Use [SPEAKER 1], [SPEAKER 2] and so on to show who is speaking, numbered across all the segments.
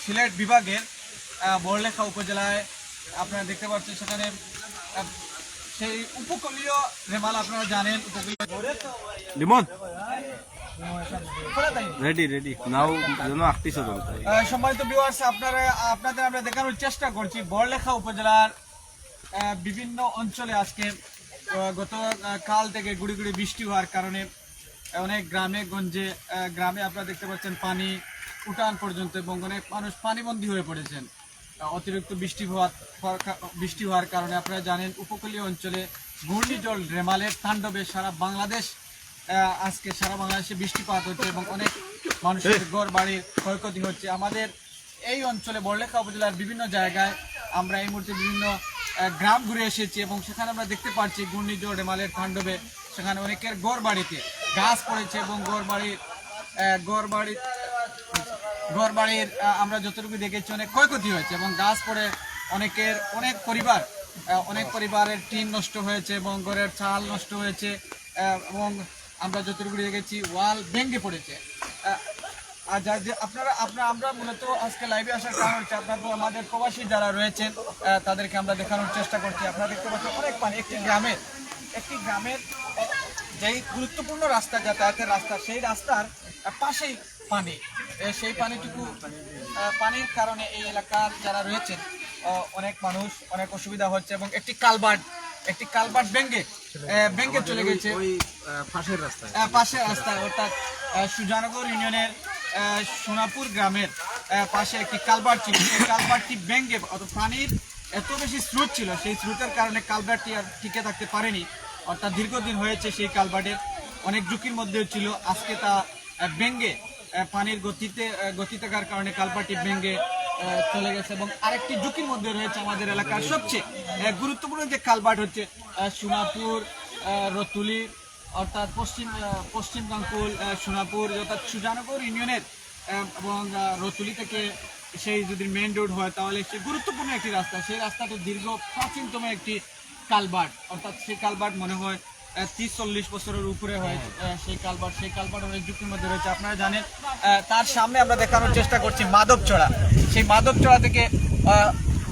[SPEAKER 1] সিলেট বিভাগের বড়লেখা উপজেলায় আপনারা দেখতে পাচ্ছেন সেখানে সেই উপকূলীয় রেমাল আপনারা জানেন উপকূলীয়
[SPEAKER 2] লিমন? রেডি রেডি নাও যেন আঁকতিছো তো।
[SPEAKER 1] আহ, সম্মানিত ভিউয়ার্স আপনারা আপনাদের আমরা দেখানোর চেষ্টা করছি বড়লেখা উপজেলার বিভিন্ন অঞ্চলে আজকে গত কাল থেকে গুড়ি গুড়ি বৃষ্টি হওয়ার কারণে অনেক গ্রামে গঞ্জে গ্রামে আপনারা দেখতে পাচ্ছেন পানি উঠান পর্যন্ত এবং অনেক মানুষ পানিবন্দী হয়ে পড়েছেন। অতিরিক্ত বৃষ্টি হওয়ার বৃষ্টি হওয়ার কারণে আপনারা জানেন উপকূলীয় অঞ্চলে ঘূর্ণিঝড় রেমালের তাণ্ডবে সারা বাংলাদেশ আজকে সারা বাংলাদেশে বৃষ্টিপাত হচ্ছে এবং অনেক মানুষের ঘর বাড়ির ক্ষয়ক্ষতি হচ্ছে। আমাদের এই অঞ্চলে বড়লেখা উপজেলার বিভিন্ন জায়গায় আমরা এই মুহূর্তে বিভিন্ন গ্রাম ঘুরে এসেছি এবং সেখানে আমরা দেখতে পাচ্ছি ঘূর্ণিঝড় রেমালের তাণ্ডবে সেখানে অনেকের ঘর বাড়িতে গাছ পড়েছে এবং ঘর বাড়ির ঘর বাড়ির ঘর বাড়ির আমরা যতটুকু দেখেছি অনেক ক্ষয়ক্ষতি হয়েছে এবং গাছ পড়ে অনেকের, অনেক পরিবার অনেক পরিবারের টিন নষ্ট হয়েছে এবং ঘরের চাল নষ্ট হয়েছে এবং আমরা যতটুকু দেখেছি ওয়াল ভেঙে পড়েছে। আর যা যে আপনারা আপনারা, আমরা মূলত আজকে লাইভে আসার কারণ হচ্ছে আপনাদের, আমাদের প্রবাসী যারা রয়েছেন তাদেরকে আমরা দেখানোর চেষ্টা করছি। আপনারা দেখতে পাচ্ছেন অনেক পানি, একটি গ্রামের একটি গ্রামের যেই গুরুত্বপূর্ণ রাস্তা যাতায়াতের রাস্তা সেই রাস্তার পাশেই পানি। সেই পানিটুকু পানির কারণে এই এলাকার যারা রয়েছেন অনেক মানুষ অনেক অসুবিধা হচ্ছে এবং একটি কালবার্ট একটি কালবার্ট ভেঙ্গে আহ, ভেঙ্গে চলে গেছে।
[SPEAKER 2] পাশের রাস্তায়।
[SPEAKER 1] পাশের রাস্তায় অর্থাৎ সুজানগর ইউনিয়নের সোনাপুর গ্রামের পাশে একটি কালভার্ট ছিল। সেই কালভার্টটি ভেঙ্গে অর্থাৎ পানির এত বেশি স্রোত ছিল সেই স্রোতের কারণে কালভার্টটি আর টিকে থাকতে পারেনি। অর্থাৎ দীর্ঘদিন হয়েছে সেই কালভার্টের অনেক ঝুঁকির মধ্যে ছিল। আজকে তা ভেঙ্গে পানির গতিতে গতি থাকার কারণে কালভার্টটি ভেঙ্গে চলে গেছে এবং আরেকটি ঝুঁকির মধ্যে রয়েছে আমাদের এলাকার সবচেয়ে গুরুত্বপূর্ণ যে কালভার্ট হচ্ছে সোনাপুর রতুলি, অর্থাৎ পশ্চিম পশ্চিম গাঙ্কুল সোনাপুর, অর্থাৎ সুজানগর ইউনিয়নের এবং রতুলি থেকে সেই যদি মেন রোড হয়, তাহলে সে গুরুত্বপূর্ণ একটি রাস্তা। সেই রাস্তাটি দীর্ঘ প্রাচীনতম একটি কালবার্ট অর্থাৎ সেই কালবার্ট মনে হয় ত্রিশ চল্লিশ বছরের উপরে আহ, সেই কালবার্ট সেই কালবার্ট অনেক ঝুঁকির মধ্যে রয়েছে। আপনারা জানেন তার সামনে আমরা দেখানোর চেষ্টা করছি মাধবচড়া সেই মাধবচড়া থেকে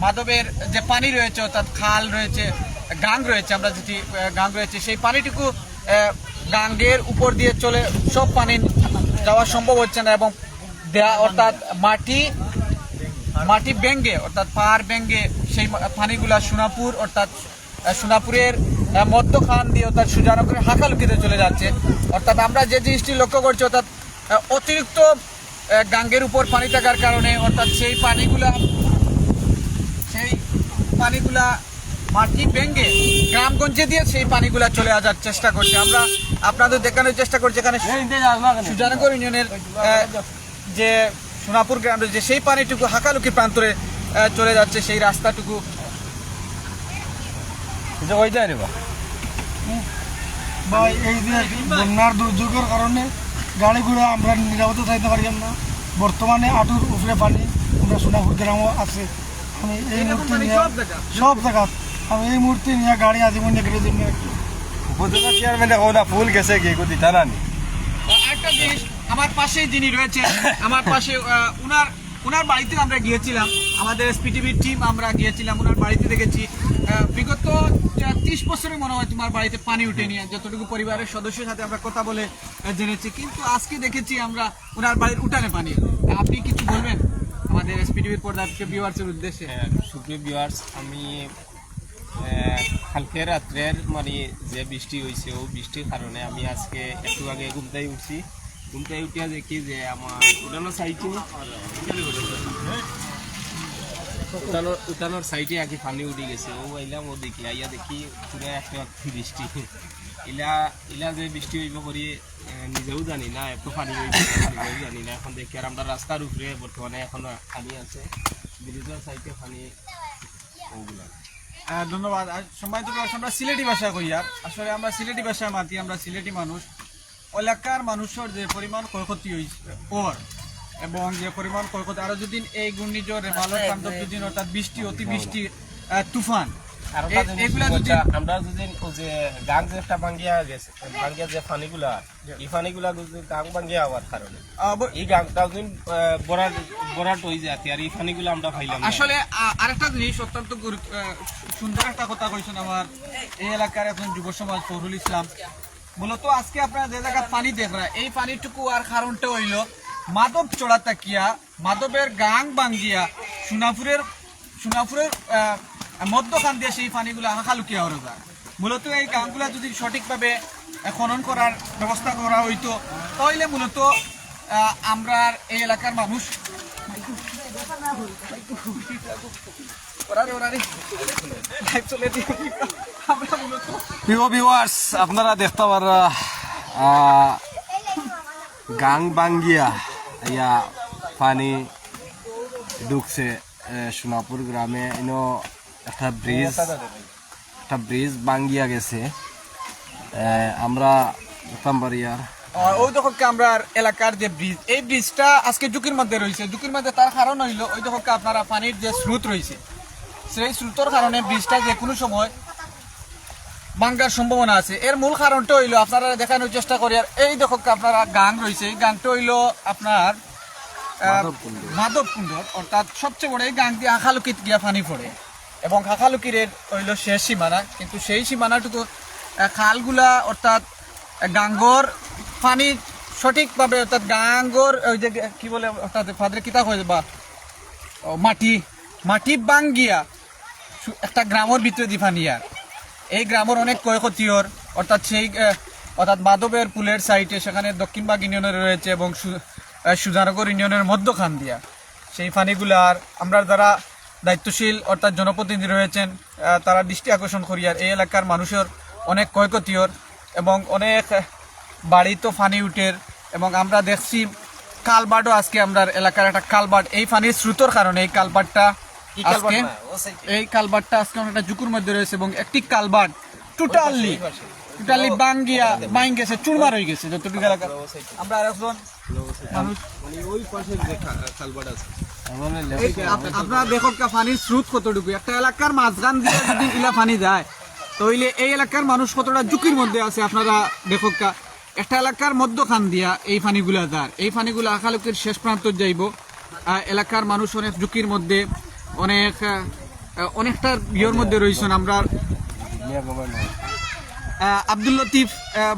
[SPEAKER 1] মাধবের যে পানি রয়েছে অর্থাৎ খাল রয়েছে গাং রয়েছে আমরা যেটি গাং রয়েছে সেই পানিটুকু গাঙ্গের উপর দিয়ে চলে সব পানি যাওয়া সম্ভব হচ্ছে না এবং দেয়া অর্থাৎ মাটি মাটি ব্যঙ্গে অর্থাৎ পাহাড় ব্যঙ্গে সেই পানিগুলা সোনাপুর অর্থাৎ সোনাপুরের আহ, মধ্যখান দিয়ে অর্থাৎ সুজানগরের হাঁকালুকিতে চলে যাচ্ছে। অর্থাৎ আমরা যে জিনিসটি লক্ষ্য করছি অর্থাৎ অতিরিক্ত গাঙ্গের উপর পানি থাকার কারণে অর্থাৎ সেই পানিগুলা সেই পানিগুলা মাটি ভেঙ্গে গ্রামগঞ্জে দিয়ে সেই পানিগুলা চলে আসার চেষ্টা করছে। আমরা আপনাদের দেখানোর চেষ্টা করছি এখানে সুজানগর ইউনিয়নের যে সোনাপুর গ্রাম রয়েছে সেই পানিটুকু হাঁকালুকি প্রান্তরে চলে যাচ্ছে সেই রাস্তাটুকু
[SPEAKER 2] ওই যায় রে বা
[SPEAKER 3] বা এই যে বন্যার দুর্যোগের কারণে গাড়ি ঘোড়া আমরা নিরাপদে থাকতে পারিলাম না। বর্তমানে আটুর উপরে পানি আমরা সোনাপুর গ্রামও আছে। আমি এই মুহূর্তে নিয়ে
[SPEAKER 1] সব জায়গা।
[SPEAKER 3] সব আমি এই মুহূর্তে নিয়ে গাড়ি আজীবন গেলে জন্য
[SPEAKER 2] উপজেলা চেয়ারম্যান দেখো না ফুল গেছে কি? গতি জানা নি
[SPEAKER 1] আরেকটা জিনিস আমার পাশেই যিনি রয়েছে আমার পাশে উনার উনার বাড়িতে আমরা গিয়েছিলাম আমাদের এসপিটিভির টিম আমরা গিয়েছিলাম ওনার বাড়িতে দেখেছি। বিগত ত্রিশ বছরে মনে হয় তোমার বাড়িতে পানি উঠেনি যতটুকু পরিবারের সদস্যের সাথে আমরা কথা বলে জেনেছি। কিন্তু আজকে দেখেছি আমরা ওনার বাড়ির উঠানে পানি। আপনি কিছু বলবেন আমাদের এসপিটিভির পর্দাকে ভিউয়ার্সের উদ্দেশ্যে?
[SPEAKER 4] হ্যাঁ, সুপ্রিয় ভিউয়ার্স আমি কালকে রাত্রের মানে যে বৃষ্টি হয়েছে ও বৃষ্টির কারণে আমি আজকে একটু আগে ঘুমতেই উঠছি। ঘুমতাই উঠিয়া দেখি যে আমার উঠানোর সাইডে উঠানোর উঠানোর সাইডে আগে পানি উঠে গেছে। ও আইলাম ও দেখি আইয়া দেখি পুরো একটা বৃষ্টি। ইলা ইলা যে বৃষ্টি হইব করি নিজেও জানি না এত পানি হইব জানি না। এখন দেখি আর আমরা রাস্তার উপরে বর্তমানে এখনও পানি আছে। ব্রিজের সাইডে পানি ওগুলা।
[SPEAKER 1] আহ, ধন্যবাদ। আর সম্মানিত ভিউয়ার্স, আমরা সিলেটি ভাষা কই আর? আসলে আমরা সিলেটি ভাষা মাতি আমরা সিলেটি মানুষ। এলাকার মানুষের যে পরিমাণ ক্ষয়ক্ষতি হয়েছে ওর এবং যে পরিমাণ ক্ষয়ক্ষতি আরও যদি এই ঘূর্ণিঝড় রেমালের তাণ্ডব যদি অর্থাৎ বৃষ্টি অতি বৃষ্টি আহ, তুফান
[SPEAKER 4] আমরা যদি যে গাং যে একটা ভাঙ্গিয়া গেছে ভাঙ্গিয়া যে পানিগুলা এই গাং ভাঙ্গিয়া হওয়ার কারণে। এই গাংটা যদি বড়ার বড়াট হয়ে যায় আর এই আমরা পাইলাম
[SPEAKER 1] আসলে আরেকটা জিনিস অত্যন্ত সুন্দর একটা কথা কইছেন আমার এই এলাকার একজন যুব সমাজ ফখরুল ইসলাম। মূলত আজকে আপনারা যে জায়গা পানি দেখরা এই পানিটুকু আর কারণটা হইল মাদব চড়া তাকিয়া মাদবের গাং বাঙ্গিয়া, সোনাপুরের সোনাপুরের মধ্যখান দিয়ে সেই পানিগুলো হাঁকালুকিয়া হয়ে যায়। মূলত এই গাংগুলা যদি সঠিকভাবে খনন করার ব্যবস্থা করা হইতো, তাহলে মূলত আমরা এই এলাকার মানুষ
[SPEAKER 2] প্রিয় ভিউয়ার্স আপনারা দেখতে পারা গাং বাঙ্গিয়া ইয়া পানি ঢুকছে সোনাপুর গ্রামে। ইনো একটা ব্রিজ একটা ব্রিজ বাঙ্গিয়া গেছে। আমরা দেখতাম পারি আর।
[SPEAKER 1] ওই দখলকে আমরা এলাকার যে ব্রিজ এই ব্রিজটা আজকে ঝুঁকির মধ্যে রয়েছে। ঝুঁকির মধ্যে তার কারণ হইল ওই দখলকে আপনারা পানির যে স্রোত রয়েছে সেই স্রোতর কারণে ব্রিজটা যে কোনো সময় ভাঙ্গার সম্ভাবনা আছে। এর মূল কারণটা হইল আপনারা দেখানোর চেষ্টা করি আর এই দখলকে আপনারা গান রয়েছে এই গানটা হইল আপনার মাধবকুণ্ড। অর্থাৎ সবচেয়ে বড় এই গান দিয়ে হাঁকালুকিত গিয়া পানি পড়ে। এবং হাঁকালুকির হইল শেষ সীমানা কিন্তু সেই সীমানাটুকু খালগুলা অর্থাৎ গাঙ্গর পানি সঠিকভাবে অর্থাৎ গাঙ্গর ওই যে কি বলে অর্থাৎ ফাদের কিতাব হয়ে বা মাটি মাটি বাঙ্গিয়া একটা গ্রামের ভিতরে দি ফানিয়া এই গ্রামের অনেক ক্ষয়ক্ষতির অর্থাৎ সেই অর্থাৎ মাধবের পুলের সাইটে সেখানে দক্ষিণবাগ ইউনিয়নের রয়েছে এবং সুজানগর ইউনিয়নের মধ্যখান দিয়া। সেই ফানিগুলার আমরা যারা দায়িত্বশীল অর্থাৎ জনপ্রতিনিধি রয়েছেন তারা দৃষ্টি আকর্ষণ করি আর এই এলাকার মানুষের অনেক ক্ষয়ক্ষতির এবং অনেক বাড়ি তো ফানি উঠের এবং আমরা দেখছি কালবার্টও আজকে আমরা এলাকার একটা কালবার্ট এই ফানির স্রোতর কারণে এই কালবার্টটা আজকে এই কালবারটা আজকে অনেকটা জুকুর মধ্যে রয়েছে এবং একটি কালবার টোটালি টোটালি বাঙ্গিয়া বাইং গেছে চুরমার হয়ে গেছে যতটুকু এলাকা। আমরা
[SPEAKER 4] মানে ওই পাশে আছে।
[SPEAKER 1] আপনারা পানির স্রোত কতটুকু। একটা এলাকার মাঝখান দিয়ে যদি ইলা পানি যায় তাহলে এই এলাকার মানুষ কতটা ঝুঁকির মধ্যে আছে আপনারা দেখো একটা এলাকার মধ্যখান দিয়া এই পানিগুলা যার এই পানিগুলো আখালুকের শেষ প্রান্ত যাইব। আহ, এলাকার মানুষ অনেক ঝুঁকির মধ্যে অনেক অনেকটা ইয়ের মধ্যে রয়েছেন আমরা। আব্দুল লতিফ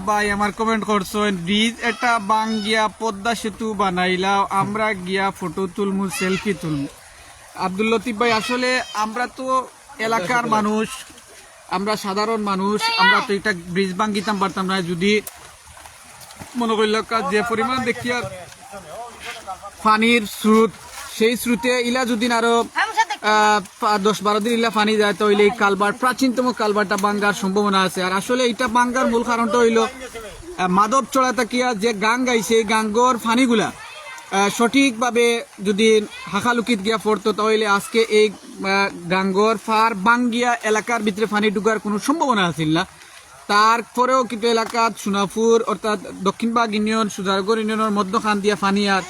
[SPEAKER 1] ভাই, আমার কমেন্ট করছেন, ব্রিজ এটা বাঙ্গিয়া পদ্মা সেতু বানাইলাও, আমরা গিয়া ফটো তুলমু সেলফি তুলমু। আব্দুল লতিফ ভাই, আসলে আমরা তো এলাকার মানুষ, আমরা সাধারণ মানুষ, আমরা তো এটা ব্রিজ বাঙ্গিতাম পারতাম না। যদি মনে করল যে পরিমাণ দেখি পানির স্রোত, সেই স্রোতে ইলা যদি আরও দশ বারো দিন ইলা পানি যায় তাহলে এই কালবার, প্রাচীনতম কালবারটা বাঙ্গার সম্ভাবনা আছে। আর আসলে এটা বাঙ্গার মূল কারণটা হইল মাধব চড়া তাকিয়া যে গান গাইছে গাঙ্গর ফানিগুলা সঠিকভাবে যদি হাকালুকিত গিয়া পড়তো, তাহলে আজকে এই গাঙ্গর ফার বাঙ্গিয়া এলাকার ভিতরে পানি ঢুকার কোনো সম্ভাবনা আছিল না তারপরেও কিন্তু এলাকাত সোনাপুর, অর্থাৎ দক্ষিণবাগ ইউনিয়ন, সুজারগড় ইউনিয়নের মধ্যখান দিয়া ফানি আর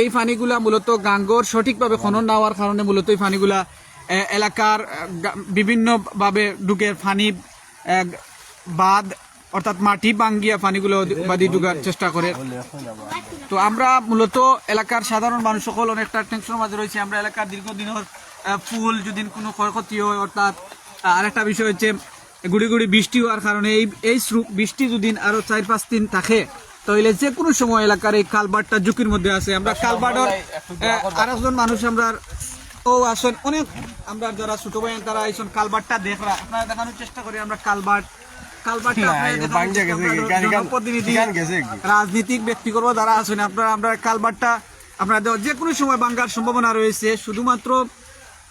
[SPEAKER 1] এই ফানিগুলা মূলত গাঙ্গর সঠিকভাবে খনন না হওয়ার কারণে মূলত এই ফানিগুলা এলাকার বিভিন্নভাবে ঢুকে ফানি বাদ অর্থাৎ মাটি বাঙ্গিয়া ফানিগুলো বাদি ঢুকার চেষ্টা করে। তো আমরা মূলত এলাকার সাধারণ মানুষ সকল অনেকটা টেনশনের মাঝে রয়েছে। আমরা এলাকার দীর্ঘদিনের ফুল যদি কোনো ক্ষয়ক্ষতি হয়, অর্থাৎ আরেকটা বিষয় হচ্ছে, গুড়ি গুড়ি বৃষ্টি হওয়ার কারণে এই এই বৃষ্টি যদি আরও চার পাঁচ দিন থাকে তাহলে যে কোনো সময় এলাকার এই কালবারটা ঝুঁকির মধ্যে আছে আমরা কালবার্টর আর একজন মানুষ আমরা ও আসেন অনেক আমরা যারা ছোট ভাই তারা আইসন কালবারটা দেখরা আপনারা দেখানোর চেষ্টা করি আমরা কালবার্ট কালবারটা
[SPEAKER 2] না,
[SPEAKER 1] আপনারা
[SPEAKER 2] এই
[SPEAKER 1] দেখানোর
[SPEAKER 2] বাঙ্গিয়া
[SPEAKER 1] চেষ্টা
[SPEAKER 2] গেছে কি?
[SPEAKER 1] করি।
[SPEAKER 2] গান- গান-
[SPEAKER 1] জনপ্রতিনিধি
[SPEAKER 2] গান গেছে কি?
[SPEAKER 1] রাজনীতিক ব্যক্তিগত যারা আছেন আপনারা আমরা কালবারটা আপনারা যে কোনো সময় বাঙ্গার সম্ভাবনা রয়েছে শুধুমাত্র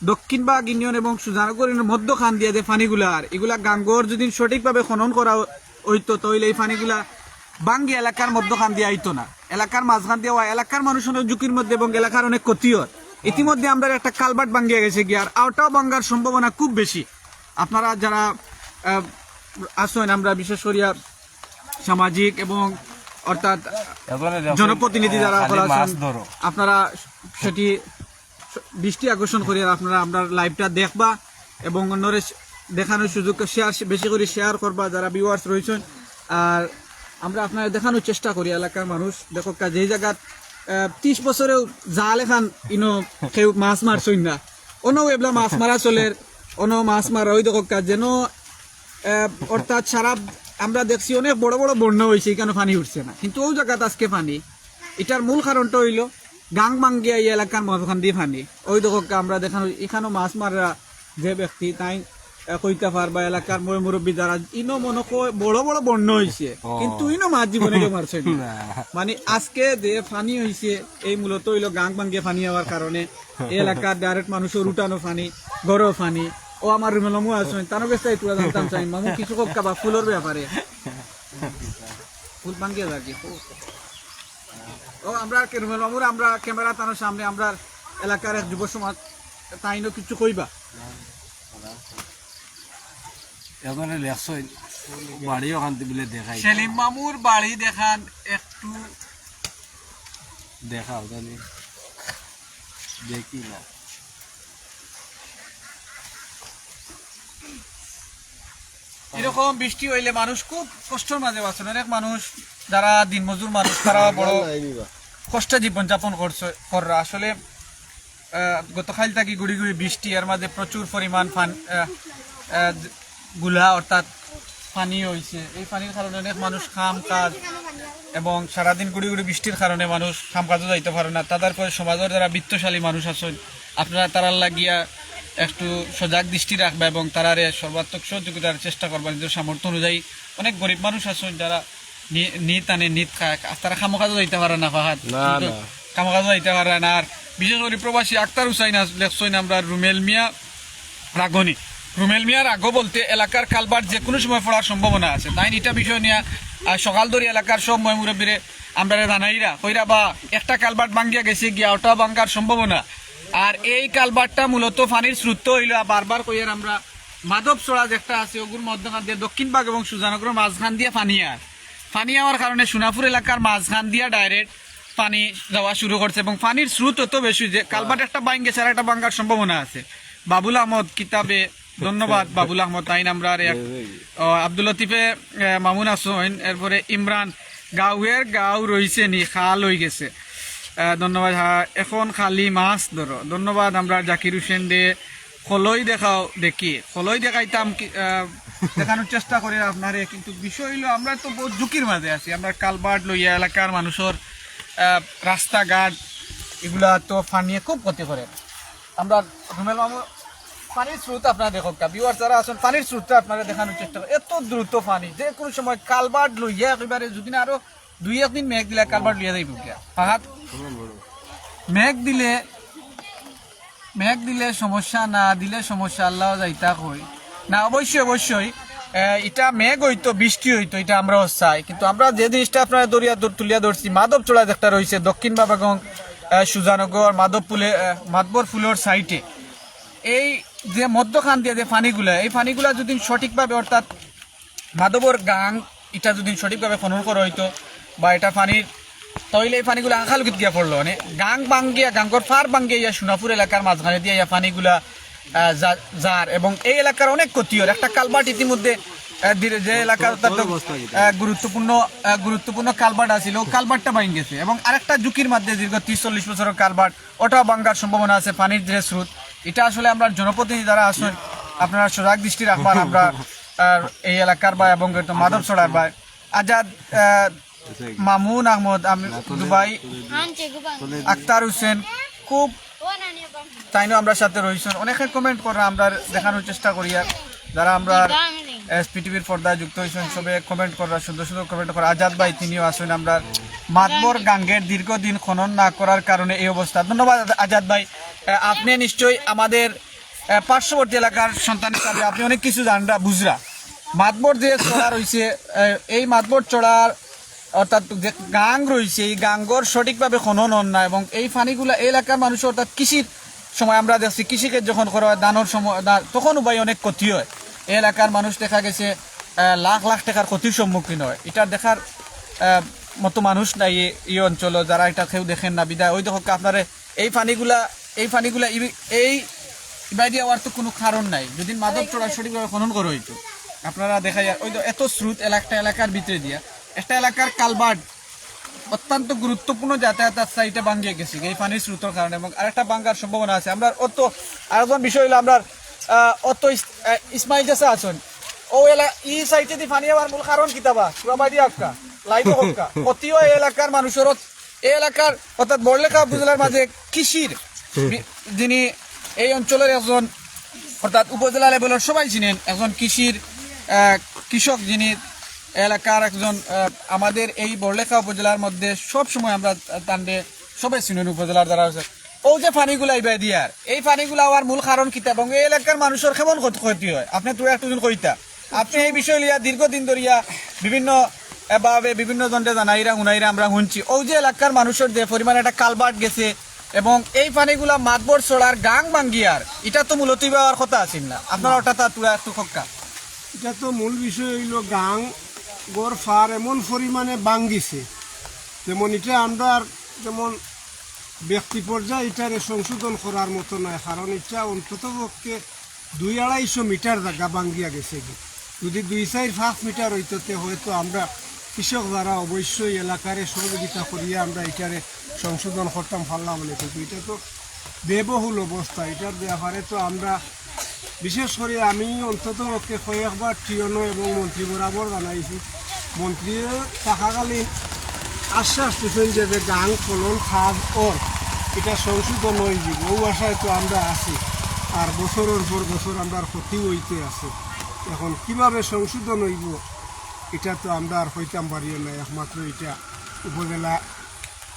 [SPEAKER 1] দক্ষিণ দক্ষিণবাগ ইউনিয়ন এবং সুজানগর ইউনিয়ন মধ্যখান দিয়ে যে ফানিগুলার এগুলা গাঙ্গর যদি সঠিকভাবে খনন করা হইতো তাহলে এই ফানিগুলা বাঙ্গি এলাকার মধ্যখান দিয়ে আইতো না। এলাকার মাঝখান দিয়ে এলাকার মানুষ অনেক ঝুঁকির মধ্যে এবং এলাকার অনেক ক্ষতি হয়। ইতিমধ্যে আমরা একটা কালবাট বাঙ্গিয়া গেছে গিয়ে আর আওটাও বাঙ্গার সম্ভাবনা খুব বেশি। আপনারা যারা আসেন আমরা বিশেষ করিয়া সামাজিক এবং অর্থাৎ জনপ্রতিনিধি যারা আপনারা সেটি দৃষ্টি আকর্ষণ করে আপনারা আপনার লাইভটা দেখবা এবং অন্যরে দেখানোর সুযোগ শেয়ার বেশি করে শেয়ার করবা যারা ভিউয়ার্স রয়েছেন। আর আমরা আপনার দেখানোর চেষ্টা করি, এলাকার মানুষ। দেখো যেই জায়গাত ত্রিশ বছরেও জাল এখান, ইনো, কেউ মাছ মারছই না। অন্য এবলা মাছ মারা চলের অন্য মাছ মারা ওই দেখো যেন অর্থাৎ সারা, আমরা দেখছি অনেক বড় বড় বন্যা হয়েছে এখানে পানি উঠছে না। কিন্তু ওই জায়গাত আজকে পানি। এটার মূল কারণটা হইল গাং বাঙ্গিয়া এই এলাকার মাঝখান দিয়ে পানি। ওই দেখো আমরা দেখানো এখানেও মাছ মারা যে ব্যক্তি, তাই কইতে পারবা এলাকার মই মুরব্বী যারা ইনো মনে বড় বড় বন্যা হয়েছে কিন্তু ইনো মাছ জীবনে কেউ মারছে মানে আজকে যে পানি হয়েছে এই মূলত হইল গাং বাঙ্গিয়া পানি হওয়ার কারণে। এলাকার ডাইরেক্ট মানুষের উঠানো পানি গরম পানি ও আমার রুমেলমু আসুন তার কাছে একটু জানতাম চাই মামু কিছু কক্কা বা ফুলের ব্যাপারে? ফুল বাঙ্গিয়া থাকি ও আমরা রুমেল মামুর আমরা ক্যামেরা তানোর সামনে আমরা এলাকার এক যুব সমাজ তাইনও কিছু কইবা?
[SPEAKER 2] এবারে লেখছই বাড়ি ওখান থেকে দেখাই।
[SPEAKER 1] সেলিম মামুর বাড়ি দেখান একটু।
[SPEAKER 2] দেখাও জানি। দেখি না।
[SPEAKER 1] এরকম বৃষ্টি হইলে মানুষ খুব কষ্টের মাঝে আছেন অনেক মানুষ যারা দিনমজুর মানুষ তারা বড় কষ্টে জীবনযাপন করছে কররা। আসলে আহ, গতকাল থাকি গুড়ি গুড়ি বৃষ্টি এর মাঝে প্রচুর পরিমাণ ফান গুলা অর্থাৎ পানি হয়েছে এই পানির কারণে অনেক মানুষ খাম কাজ এবং সারাদিন গুড়ি গুড়ি বৃষ্টির কারণে মানুষ কাম কাজও যাইতে পারে না। তাদের পরে সমাজের যারা বিত্তশালী মানুষ আছেন আপনারা তারার লাগিয়া একটু সজাগ দৃষ্টি রাখবে এবং তারারে সর্বাত্মক সহযোগিতার চেষ্টা করবা নিজের সামর্থ্য অনুযায়ী অনেক গরিব মানুষ আছেন যারা নি- নিত আনে নিত খায়। তারা খামো কাজও যাইতে পারে না ফাহাদ। কামো কাজও যাইতে পারে না। আর বিশেষ করে প্রবাসী আক্তার হুসাইন লেখসইন আমরা রুমেল মিয়া রাগনি। রুমেল মিয়ার আগ বলতে এলাকার কালবার যে কোনো সময় পড়ার সম্ভাবনা আছে। তাই এটা বিষয় নিয়ে সকাল ধরে এলাকার সব ময় মুরব্বীরে আমরা জানাইরা কইরা বা একটা কালবাট ভাঙ্গিয়া গেছে, গিয়া ওটা ভাঙ্গার সম্ভাবনা। আর এই কালবারটা মূলত পানির স্রোত হইল বারবার কইয়ার আমরা, মাধব চড়া একটা আছে, ওগুর মধ্যখান দিয়ে দক্ষিণ বাগ এবং সুজানগরের মাঝখান দিয়ে পানি আর। হওয়ার কারণে সোনাপুর এলাকার মাঝখান দিয়া ডাইরেক্ট পানি যাওয়া শুরু করছে এবং পানির স্রোত অত বেশি যে কালবাট একটা বাইন গেছে আর একটা ভাঙ্গার সম্ভাবনা আছে। বাবুল আহমদ কিতাবে ধন্যবাদ বাবুল আহমদ তাইন আমরা এক আব্দুল লতিফে মামুন আসইন এরপরে ইমরান। গাঁওয়ের গাঁও রয়েছে নি খাল হয়ে গেছে। ধন্যবাদ হ্যাঁ এখন খালি মাছ ধরো ধন্যবাদ আমরা জাকির হোসেন দে খলই দেখাও দেখি। খলই দেখাইতাম দেখানোর চেষ্টা করি আপনারে কিন্তু বিষয় হইল আমরা তো বহুত ঝুঁকির মাঝে আছি। আমরা কালবার্ড লইয়া এলাকার মানুষের রাস্তাঘাট এগুলা তো ফানিয়ে খুব ক্ষতি করে। আমরা রুমেল মামু পানির স্রোত আপনারা দেখো বিওয়ার যারা আছেন পানির স্রোতটা আপনারা দেখানোর চেষ্টা করে এত দ্রুত পানি যে কোনো সময় কালবার্ড লইয়া একেবারে যদি আরও দুই একদিন মেঘ দিলে কালবার্ড লইয়া যাইব পাহাড় মেঘ দিলে মেঘ দিলে সমস্যা না দিলে সমস্যা আল্লাহ যাইতা কই। না অবশ্যই অবশ্যই এটা মেঘ হইতো বৃষ্টি হইতো এটা আমরাও চাই কিন্তু আমরা যে জিনিসটা আপনারা দরিয়া দূর তুলিয়া ধরছি মাধব চোড়া একটা রয়েছে দক্ষিণ বাবাগং এ, সুজানগর মাধব ফুলে এ, মাধবর ফুলের সাইটে এই যে মধ্যখান দিয়ে যে পানিগুলা এই পানিগুলা যদি সঠিকভাবে অর্থাৎ মাধবর গাং এটা যদি সঠিকভাবে খনন করা হইতো বা এটা পানির তাহলে এই পানিগুলো আঁকালুকিত গিয়া পড়ল। মানে গাং বাঙ্গিয়া গাঙ্গর ফার বাঙ্গিয়া ইয়া সোনাপুর এলাকার মাঝখানে দিয়ে ইয়া পানিগুলা যার। এবং এই এলাকার অনেক ক্ষতি হয় একটা কালবাট ইতিমধ্যে যে এলাকার গুরুত্বপূর্ণ গুরুত্বপূর্ণ কালবাট আছিল ও কালবাটটা ভাঙ গেছে। এবং আরেকটা ঝুঁকির মধ্যে দীর্ঘ তিরিশ চল্লিশ বছরের কালবাট ওটাও ভাঙ্গার সম্ভাবনা আছে পানির যে স্রোত এটা আসলে আমরা জনপ্রতিনিধি যারা আসুন আপনারা সজাগ দৃষ্টি রাখবার আমরা এই এলাকার বা এবং মাধব ছড়ার বা আজাদ মামুন আহমদ, আমি দুবাই আক্তার হোসেন, খুব তাইনও আমরা সাথে রয়েছেন। অনেকে কমেন্ট করে, আমরা দেখানোর চেষ্টা করি। যারা আমরা এসপিটিভির পর্দায় যুক্ত হয়েছেন, সবে কমেন্ট করার সুন্দর সুন্দর কমেন্ট করে আজাদ ভাই, তিনিও আসেন। আমরা মাতবর গাঙ্গের দীর্ঘদিন খনন না করার কারণে এই অবস্থা। ধন্যবাদ আজাদ ভাই। আপনি নিশ্চয়ই আমাদের পার্শ্ববর্তী এলাকার সন্তান হিসাবে আপনি অনেক কিছু জানরা বুঝরা। মাতবর যে চড়া রয়েছে এই মাতবর চড়ার, অর্থাৎ যে গাং রয়েছে, এই গাঙ্গর সঠিকভাবে খনন হন না এবং এই পানিগুলা এই এলাকার মানুষ অর্থাৎ কৃষির সময় আমরা দেখছি, কৃষিকে যখন করা হয়, দানোর সময় তখন উপায় অনেক ক্ষতি হয়। এই এলাকার মানুষ দেখা গেছে লাখ লাখ টাকার ক্ষতির সম্মুখীন হয়। এটা দেখার মতো মানুষ নাই এই অঞ্চল, যারা এটা কেউ দেখেন না বিদায় ওই দেখো, আপনারা এই পানিগুলা এই পানিগুলা এই ইবাই দিয়ে হওয়ার তো কোনো কারণ নাই। যদি মাদক চোরা সঠিকভাবে খনন করে হইতো, আপনারা দেখা যায় ওই তো এত স্রোত এলাকা এলাকার ভিতরে দিয়া, একটা এলাকার কালবার্ড অত্যন্ত গুরুত্বপূর্ণ যাতায়াতের সাইটে ভাঙ্গিয়ে গেছে, এই পানির স্রোতের কারণে। এবং আরেকটা ভাঙ্গার সম্ভাবনা আছে। আমরা অত আরেকজন বিষয় হলো আমরা অত ইসমাইল জেসা আছেন। ও এলা ই সাইটে দি পানি হওয়ার মূল কারণ কিতাবা সুরাবাই দিয়া আক্কা লাইটো হক্কা। অতিও এলাকার মানুষের এলাকার অর্থাৎ বড়লেখা উপজেলার মাঝে কৃষির যিনি এই অঞ্চলের একজন অর্থাৎ উপজেলা লেভেলের সবাই চিনেন একজন কৃষির কৃষক যিনি এলাকার একজন আমাদের এই বড়লেখা উপজেলার মধ্যে সব সময় আমরা তান্ডে সবাই চিনেন উপজেলার দ্বারা আছে। ও যে পানিগুলা ইবাই দিয়ার এই পানিগুলা হওয়ার মূল কারণ কিতা? এবং এই এলাকার মানুষের কেমন ক্ষতি হয়? আপনি তো একটু কইতা আপনি এই বিষয় লিয়া দীর্ঘদিন ধরিয়া বিভিন্ন আহ, ভাবে বিভিন্ন জনকে জানাইরা উনাইরা আমরা শুনছি। ও যে এলাকার মানুষের যে পরিমাণে একটা কালবার্ট গেছে এবং এই পানিগুলা মাতবর চড়ার গাং ভাঙ্গিয়ার। এটা তো মূলত হওয়ার কথা আছিল না। আপনারা ওটা তা তুলা একটু খক্কা
[SPEAKER 5] এটা তো মূল বিষয় হইল গাং গড় ফার এমন পরিমাণে বাঙ্গিছে যেমন এটা আমরা আর যেমন ব্যক্তি পর্যায়ে এটারে সংশোধন করার মতো নয় কারণ এটা অন্তত পক্ষে দুই আড়াইশো মিটার জায়গা বাঙ্গিয়া গেছে। যদি দুই চার পাঁচ মিটার হইতে হয়তো আমরা কৃষক দ্বারা অবশ্যই এলাকারে সহযোগিতা করিয়া আমরা এটারে সংশোধন করতাম পারলাম বলে কিন্তু এটা তো ব্যয়বহুল অবস্থা, এটার ব্যাপারে তো আমরা, বিশেষ করে আমি অন্তত পক্ষে কয়েকবার টিয়নো এবং মন্ত্রী বরাবর জানাইছি। মন্ত্রী থাকাকালীন আশ্বাস দিচ্ছেন যে যে গান ফলন, খাদ ওর এটা সংশোধন হয়ে যাব ও আশায় তো আমরা আছি, আর বছরের পর বছর আমরা ক্ষতি হইতে আছে। এখন কীভাবে সংশোধন হইব, এটা তো আমরা আর হইতাম পারিও না। একমাত্র এটা উপজেলা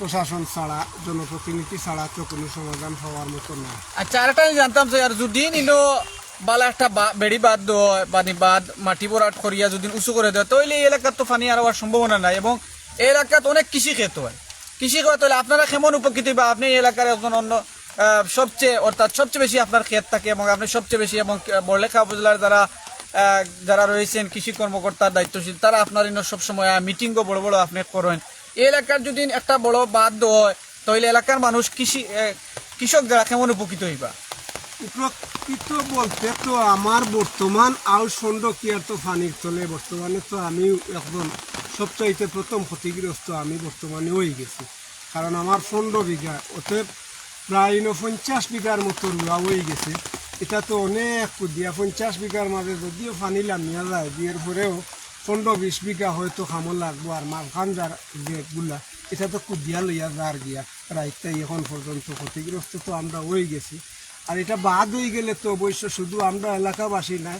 [SPEAKER 5] প্রশাসন ছাড়া, জনপ্রতিনিধি ছাড়া তো কোনো সমাধান হওয়ার মতো না।
[SPEAKER 1] আচ্ছা আরেকটা আমি জানতাম যে আর যদি নিলো বালা একটা বেড়ি বাদ দেয় বানি বাদ মাটি ভরাট করিয়া যদি উঁচু করে দেয় তাহলে এই এলাকার তো পানি আর হওয়ার সম্ভাবনা নাই এবং এই এলাকাত অনেক কৃষি ক্ষেত হয়। কৃষি ক্ষেত হলে আপনারা কেমন উপকৃত বা আপনি এই এলাকার একজন অন্য সবচেয়ে, অর্থাৎ সবচেয়ে বেশি আপনার ক্ষেত থাকে এবং আপনি সবচেয়ে বেশি এবং বড়লেখা উপজেলার যারা যারা রয়েছেন কৃষি কর্মকর্তার দায়িত্বশীল, তারা আপনার সবসময় মিটিংও বড় বড় আপনি করেন। এলাকার যদি একটা বড় বাদ হয়, তাহলে এলাকার মানুষ কৃষি কৃষক যারা কেমন উপকৃত হইবা?
[SPEAKER 5] উপকৃত বলতে তো আমার বর্তমান আউ সন্ড কি আর তো ফানির তলে। বর্তমানে তো আমি একদম সবচাইতে প্রথম ক্ষতিগ্রস্ত, আমি বর্তমানে হয়ে গেছি। কারণ আমার পনেরো বিঘা, অতএব প্রায় পঞ্চাশ বিঘার মতো রুয়া হয়ে গেছে। এটা তো অনেক কুদিয়া পঞ্চাশ বিঘার মাঝে যদিও ফানি লামিয়া যায়, বিয়ের পরেও পনেরো, বিশ বিঘা হয়তো খামো লাগবো আর মালখান যার যেগুলা এটা তো কুদিয়া লইয়া যার গিয়া রাইতাই এখন পর্যন্ত ক্ষতিগ্রস্ত তো আমরা হয়ে গেছি। আর এটা বাদ হয়ে গেলে তো অবশ্য শুধু আমরা এলাকাবাসী না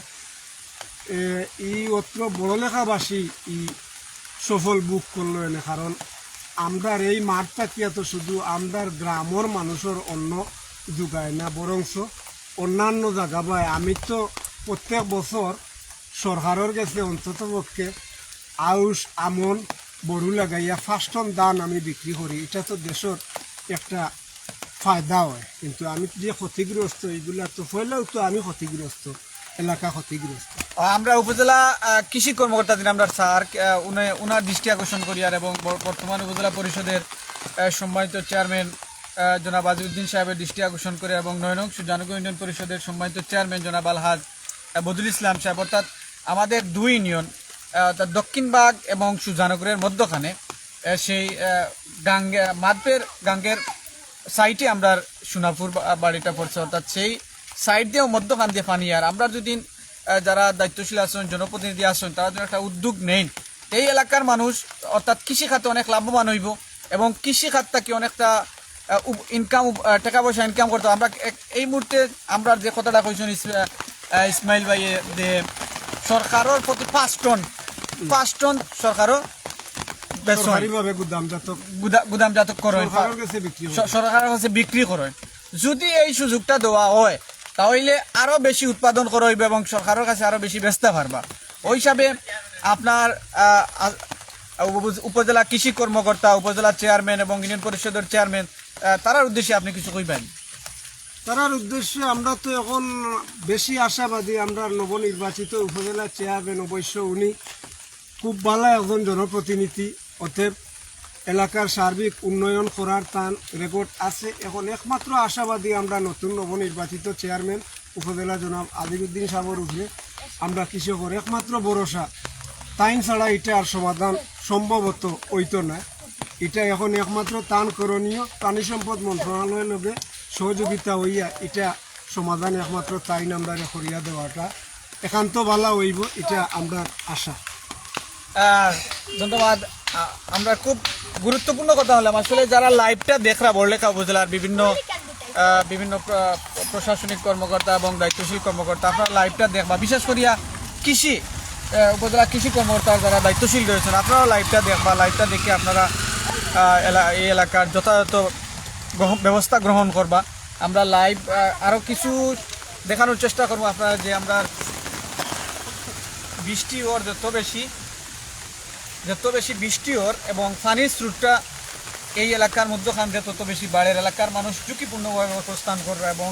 [SPEAKER 5] ই অত্র বড়লেখাবাসী ই সফল বুক করল এনে, কারণ আমরার এই মাঠটা কি তো শুধু আমরার গ্রামের মানুষের অন্য যোগায় না, বরংস অন্যান্য জায়গা পায় আমি তো প্রত্যেক বছর সরকারের কাছে অন্তত পক্ষে আউশ, আমন, বড়ু লাগাইয়া ফার্স্ট টন দান আমি বিক্রি করি এটা তো দেশের একটা ফায়দা হয়। কিন্তু আমি যে ক্ষতিগ্রস্ত এইগুলা তো হইলেও তো আমি ক্ষতিগ্রস্ত এলাকা ক্ষতিগ্রস্ত
[SPEAKER 1] আমরা উপজেলা কৃষি কর্মকর্তা দিন আমরা স্যার উনি- উনার দৃষ্টি আকর্ষণ করি আর এবং বর্তমান উপজেলা পরিষদের সম্মানিত চেয়ারম্যান জনাব আজিউদ্দিন সাহেবের দৃষ্টি আকর্ষণ করে এবং নয়নং সুজানগর ইউনিয়ন পরিষদের সম্মানিত চেয়ারম্যান জনাব আলহাজ বদুল ইসলাম সাহেব। অর্থাৎ আমাদের দুই ইউনিয়ন অর্থাৎ দক্ষিণবাগ এবং সুজানগরের মধ্যখানে সেই গাঙ্গে, মাদপের গাঙ্গের সাইটে আমরা সোনাপুর বাড়িটা পড়ছে। অর্থাৎ সেই সাইড দিয়েও মধ্যখান দিয়ে পানি। আর আমরা যদি যারা দায়িত্বশীল আছেন, জনপ্রতিনিধি আছেন, তারা যদি একটা উদ্যোগ নেন, এই এলাকার মানুষ, অর্থাৎ কৃষি খাতে অনেক লাভবান হইব এবং কৃষি খাতটাকে অনেকটা ইনকাম টাকা পয়সা ইনকাম করতে আমরা এই মুহূর্তে আমরা যে কথাটা কইছেন ইসমাইল ভাই যে সরকারের প্রতি পাঁচ টন পাঁচ টন সরকারও
[SPEAKER 5] গুদামজাত
[SPEAKER 1] গুদা- করেন।
[SPEAKER 5] সরকারের কাছে বিক্রি
[SPEAKER 1] করেন। যদি এই সুযোগটা দেওয়া হয় তাহলে আরও বেশি উৎপাদন করা হইবে এবং সরকারের কাছে আরও বেশি বেচতে পারবা ওই হিসাবে আপনার উপজেলা কৃষি কর্মকর্তা উপজেলা চেয়ারম্যান এবং ইউনিয়ন পরিষদের চেয়ারম্যান তারার উদ্দেশ্যে আপনি কিছু কইবেন।
[SPEAKER 5] তার উদ্দেশ্যে আমরা তো এখন বেশি আশাবাদী, আমরা নবনির্বাচিত উপজেলা চেয়ারম্যান অবশ্য উনি। খুব ভালো একজন জনপ্রতিনিধি, অতএব এলাকার সার্বিক উন্নয়ন করার তার রেকর্ড আছে। এখন একমাত্র আশাবাদী আমরা নতুন নবনির্বাচিত চেয়ারম্যান উপজেলা জনাব আদিরুদ্দিন সাহর উপরে আমরা কৃষকের একমাত্র ভরসা, তাইন ছাড়া এটা আর সমাধান সম্ভবত হইতো না। এটা এখন একমাত্র তান করণীয় প্রাণী সম্পদ মন্ত্রণালয়ের লগে সহযোগিতা হইয়া এটা সমাধান একমাত্র তাই নাম্বারে করিয়া দেওয়াটা। একান্ত ভালো হইব, এটা আমরা আশা।
[SPEAKER 1] ধন্যবাদ। আমরা খুব গুরুত্বপূর্ণ কথা হলাম আসলে যারা লাইভটা দেখরা বড়লেখা উপজেলার বিভিন্ন বিভিন্ন প্রশাসনিক কর্মকর্তা এবং দায়িত্বশীল কর্মকর্তা, আপনারা লাইভটা দেখবা বিশেষ করিয়া কৃষি উপজেলা কৃষি কর্মকর্তা যারা দায়িত্বশীল রয়েছেন, আপনারাও লাইভটা দেখবা লাইভটা দেখে আপনারা এই এলাকার যথাযথ ব্যবস্থা গ্রহণ করবা। আমরা লাইভ আরও কিছু দেখানোর চেষ্টা করব আপনারা যে আমরা বৃষ্টি ওর যত বেশি যত বেশি বৃষ্টি ওর এবং পানির স্রোতটা এই এলাকার মধ্যখান দিয়ে তত বেশি বাড়ের এলাকার মানুষ ঝুঁকিপূর্ণভাবে প্রস্থান করবে এবং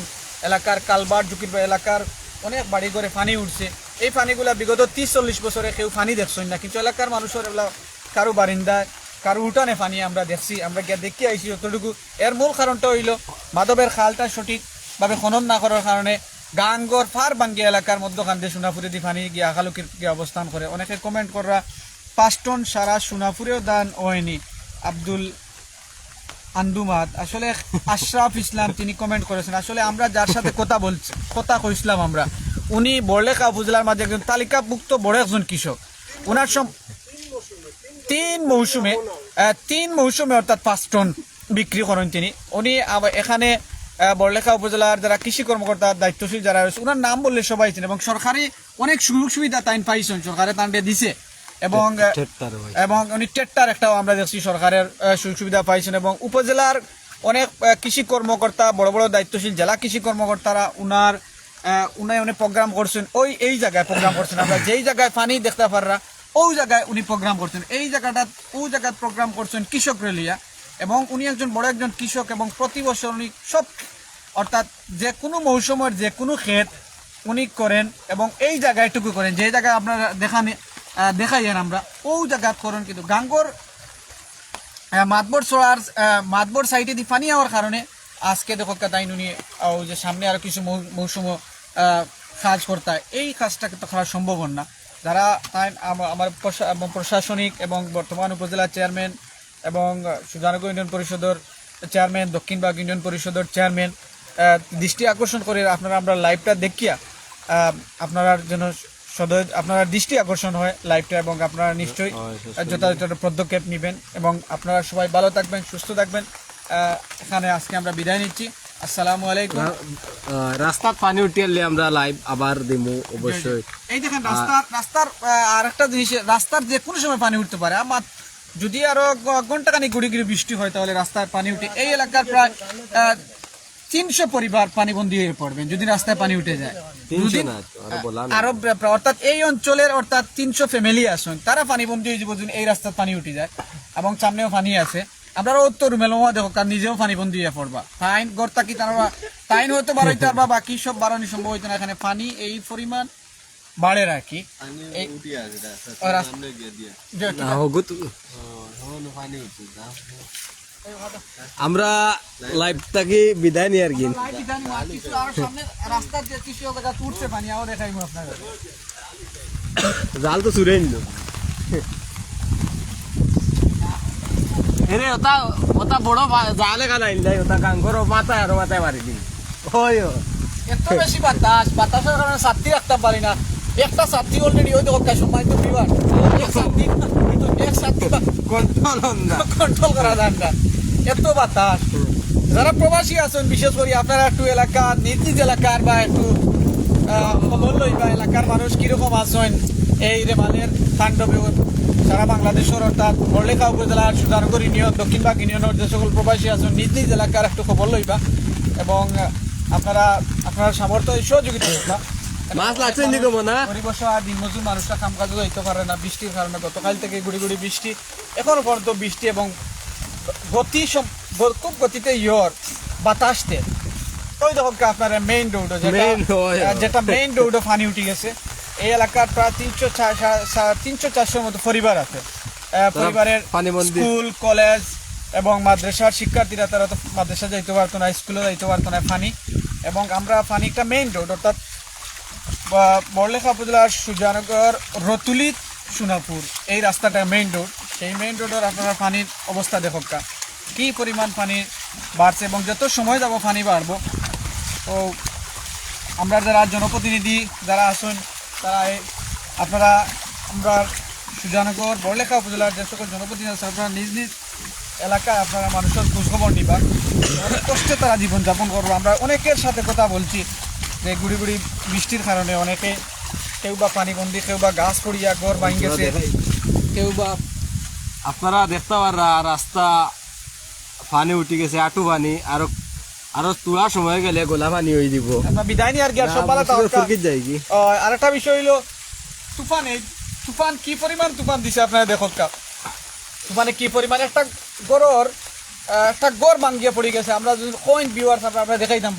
[SPEAKER 1] এলাকার কালবার ঝুঁকির বা এলাকার অনেক বাড়ি করে পানি উঠছে। এই পানিগুলা বিগত তিরিশ চল্লিশ বছরে কেউ পানি দেখছেন না, কিন্তু এলাকার মানুষের এগুলা কারও বারিন্দায় কারও উঠানে পানি আমরা দেখছি, আমরা গিয়ে দেখি আইছি যতটুকু। এর মূল কারণটা হইল মাধবের খালটা সঠিকভাবে খনন না করার কারণে গাঙ্গর ফার বাঙ্গি এলাকার মধ্যখান দিয়ে সোনাপুরে দি পানি গিয়ে আকালুকির গিয়ে অবস্থান করে। অনেকে কমেন্ট করা পাঁচ টন সারা সোনাপুরেও দান হয়নি। আব্দুল আন্দুমাত আসলে আশরাফ ইসলাম তিনি কমেন্ট করেছেন, আসলে আমরা যার সাথে কথা বলছি, কথা কইছিলাম আমরা, উনি বড়লেখা উপজেলার মাঝে একজন তালিকাভুক্ত বড় একজন কৃষক। ওনার সম তিন মৌসুমে তিন মৌসুমে অর্থাৎ পাঁচ টন বিক্রি করেন তিনি। উনি এখানে বড়লেখা উপজেলার যারা কৃষি কর্মকর্তা দায়িত্বশীল যারা রয়েছে ওনার নাম বললে সবাই চিনে এবং সরকারি অনেক সুযোগ সুবিধা তাইন পাইছেন সরকারে তান্ডে দিছে। এবং। এবং উনি টেট্টার একটাও আমরা দেখছি সরকারের সুযোগ সুবিধা পাইছেন এবং উপজেলার অনেক কৃষি কর্মকর্তা বড় বড় দায়িত্বশীল জেলা কৃষি কর্মকর্তারা উনার আহ, উন্নয়নে প্রোগ্রাম করছেন। ওই এই জায়গায় প্রোগ্রাম করছেন। আমরা যেই জায়গায় পানি দেখতে পাররা ওই জায়গায় উনি প্রোগ্রাম করছেন। এই জায়গাটা, ওই জায়গায় প্রোগ্রাম করছেন কৃষক রেলিয়া এবং উনি একজন বড় একজন কৃষক এবং প্রতি বছর উনি সব, অর্থাৎ যে কোনো মৌসুমের যে কোনো ক্ষেত উনি করেন এবং এই জায়গায়টুকু করেন। যে জায়গায় আপনারা দেখানি দেখাইয়েন আমরা, ওই জায়গা করেন কিন্তু। গাঙ্গর মাতবর সোয়ার মাতবর সাইডে দি পানি হওয়ার কারণে আজকে দেখো তাই উনি যে সামনে আরও কিছু মৌসুম কাজ করতে এই কাজটা তো করা সম্ভব না। যারা আম- আমার প্রশা- প্রশাসনিক এবং বর্তমান উপজেলা চেয়ারম্যান এবং সুজানগর ইউনিয়ন পরিষদের চেয়ারম্যান দক্ষিণবাগ ইউনিয়ন পরিষদের চেয়ারম্যান দৃষ্টি আকর্ষণ করে আপনারা আমরা লাইভটা দেখিয়া আপনারা যেন সদয় আপনারা দৃষ্টি আকর্ষণ হয় লাইভটা এবং আপনারা নিশ্চয়ই যথাযথ পদক্ষেপ নেবেন এবং আপনারা সবাই ভালো থাকবেন সুস্থ থাকবেন। এখানে আজকে আমরা বিদায় নিচ্ছি। আসসালামু আলাইকুম।
[SPEAKER 4] পানি উঠিয়ালে আমরা লাইভ আবার দিমু অবশ্যই।
[SPEAKER 1] এই দেখেন রাস্তার রাস্তার আর জিনিস রাস্তার যে কোনো সময় পানি উঠতে পারে আমার যদি আরও ঘন্টাখানি গুড়ি গুড়ি বৃষ্টি হয় তাহলে রাস্তায় পানি উঠে এই এলাকার প্রায় তিনশো পরিবার পানিবন্দী হয়ে পড়বেন যদি রাস্তায় পানি উঠে যায়। আরও অর্থাৎ এই অঞ্চলের অর্থাৎ তিনশো ফ্যামিলি আসুন তারা পানিবন্দী হয়ে যাব এই রাস্তায় পানি উঠে যায় এবং সামনেও পানি আছে। আপনারা উত্তর মেলোয়া দেখো কারণ নিজেও পানিবন্দী হয়ে পড়বা। ফাইন গড়তা কি তারা তাইন হয়তো বাড়াইতে পারবা বাকি সব বাড়ানি সম্ভব হইতো না এখানে পানি এই পরিমাণ বাড়ে রাখি
[SPEAKER 4] আমরা লাইভ থাকি বিদায় নিয়ে আর কি।
[SPEAKER 1] লাইট দিতাম না, কিছু আরও সামনে রাস্তার যে কিছু জায়গা তুলছে পানি আরও দেখাইবো আপনাদের।
[SPEAKER 4] জাল তো চুরে নিল। এরে ওটা ওটা বড় বা- জালে কানা ইন্দাই ওটা গাঙ্গর মাথায় আর মাথায় মারি দিন ওই।
[SPEAKER 1] এত বেশি বাতাস বাতাসের কারণে ছাত্রী রাখতে পারি না। একটা ছাত্রী অলরেডি ওই দেখো সম্মানিত বিভাগ এক ছাত্রী এক ছাত্রী কন্ট্রোল করা যান না। এত বাতাস। যারা প্রবাসী আছেন বিশেষ করে আপনারা একটু এলাকা নিজ নিজ এলাকার বা একটু খবর লইবা এলাকার মানুষ কীরকম আছেন এই রেমালের তাণ্ডবে সারা বাংলাদেশের অর্থাৎ বড়লেখা উপজেলার সুধারগড় ইউনিয়ন দক্ষিণবাগ ইউনিয়নের যে সকল প্রবাসী আছেন নিজ নিজ এলাকার একটু খবর লইবা এবং আপনারা আপনারা সামর্থ্য সহযোগিতা করবা
[SPEAKER 4] মাছ লাগছে নি কমো না?
[SPEAKER 1] পরিবেশ আর দিনমজুর মানুষরা কাম কাজে যাইতে পারে না বৃষ্টির কারণে। গতকাল থেকে গুড়ি গুড়ি বৃষ্টি এখনও পর্যন্ত বৃষ্টি এবং গতি খুব গতিতে ইয়র বাতাসতে ওই দেখো আপনার মেইন রোড যেটা মেইন রোডে পানি উঠে গেছে। এই এলাকার প্রায় তিনশো তিনশো চারশোর মতো পরিবার আছে। পরিবারের স্কুল কলেজ এবং মাদ্রাসার শিক্ষার্থীরা তারা তো মাদ্রাসা যাইতে পারতো না স্কুলে যাইতে পারতো না পানি এবং আমরা পানিটা মেইন রোড অর্থাৎ বড়লেখা উপজেলার সুজানগর রতুলি সোনাপুর। এই রাস্তাটা মেইন রোড সেই মেইন রোডের আপনারা পানির অবস্থা দেখকা কি। পরিমাণ পানি বাড়ছে এবং যত সময় যাব পানি বাড়বো। তো আমরা যারা জনপ্রতিনিধি যারা আছেন তারা এই- আপনারা আমরা সুজানগর বড়লেখা উপজেলার যে সকল জনপ্রতিনিধি আছে আপনারা নিজ নিজ এলাকায় আপনারা মানুষের খোঁজখবর নিবা। অনেক কষ্টে তারা জীবনযাপন করব। আমরা অনেকের সাথে কথা বলছি যে গুড়ি গুড়ি বৃষ্টির কারণে অনেকে কেউ বা পানিবন্দি কেউ বা গাছ পড়িয়া ঘর ভাঙি গেছে কেউ বা
[SPEAKER 2] আপনারা দেখতে পারা রাস্তা পানি উঠে গেছে আটু পানি আর আরও তোলা সময় গেলে গোলা পানি হয়ে দিব।
[SPEAKER 1] আমরা বিদায় নিয়ে আর কি আর সব ভালো থাকুক।
[SPEAKER 2] কি?
[SPEAKER 1] আহ, আরেকটা বিষয় হইল তুফান এই তুফান কি পরিমাণ তুফান দিছে আপনারা দেখো কা। তুফানে কি পরিমাণ একটা গড়র একটা গড় ভাঙ্গিয়ে পড়ে গেছে। আমরা যদি ভিউয়ার্স আমরা দেখাইতাম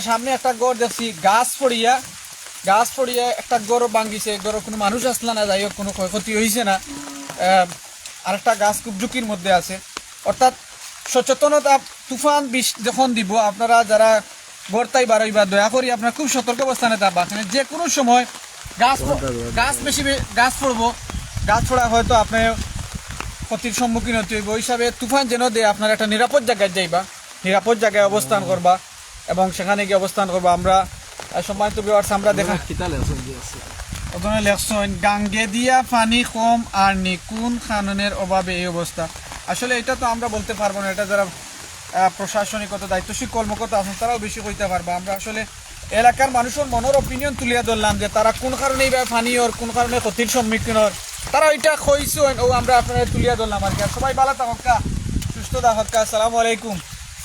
[SPEAKER 1] সামনে একটা গড় দেখছি গাছ পড়িয়া গাছ পড়িয়া একটা গড় ভাঙ্গিছে। গড় কোনো মানুষ আসলা না যাই হোক কোনো ক্ষয়ক্ষতি হয়েছে না। আহ, আরেকটা গাছ খুব ঝুঁকির মধ্যে আছে। অর্থাৎ সচেতনতা তুফান বিষ যখন দিব আপনারা যারা গড়তাই বারইবা দয়া করি আপনারা খুব সতর্ক অবস্থানে থাকবা যে কোনো সময় গাছ গাছ বেশি গাছ পড়ব গাছ পড়া হয়তো আপনি ক্ষতির সম্মুখীন হতে হইব। হিসাবে তুফান যেন দেয় আপনার একটা নিরাপদ জায়গায় যাইবা নিরাপদ জায়গায় অবস্থান করবা এবং সেখানে গিয়ে অবস্থান করবা। আমরা সম্মানিত viewers, আমরা দেখা ওখানে লেখছেন গাঙ্গে দিয়া পানি কম আর নি কোন কাননের অভাবে এই অবস্থা। আসলে এটা তো আমরা বলতে পারব না। এটা যারা আহ, প্রশাসনিক অত দায়িত্বশীল কর্মকর্তা আছেন তারাও বেশি কইতে পারব। আমরা আসলে এলাকার মানুষের মনের অপিনিয়ন তুলিয়া ধরলাম যে তারা কোন কারণে এইভাবে ফানি হর কোন কারণে ক্ষতির সম্মুখীন হর তারা ওইটা কইছেন ও আমরা আপনারা তুলিয়া ধরলাম আর কি। সবাই ভালো থাকা সুস্থ থাকা আসসালামু আলাইকুম।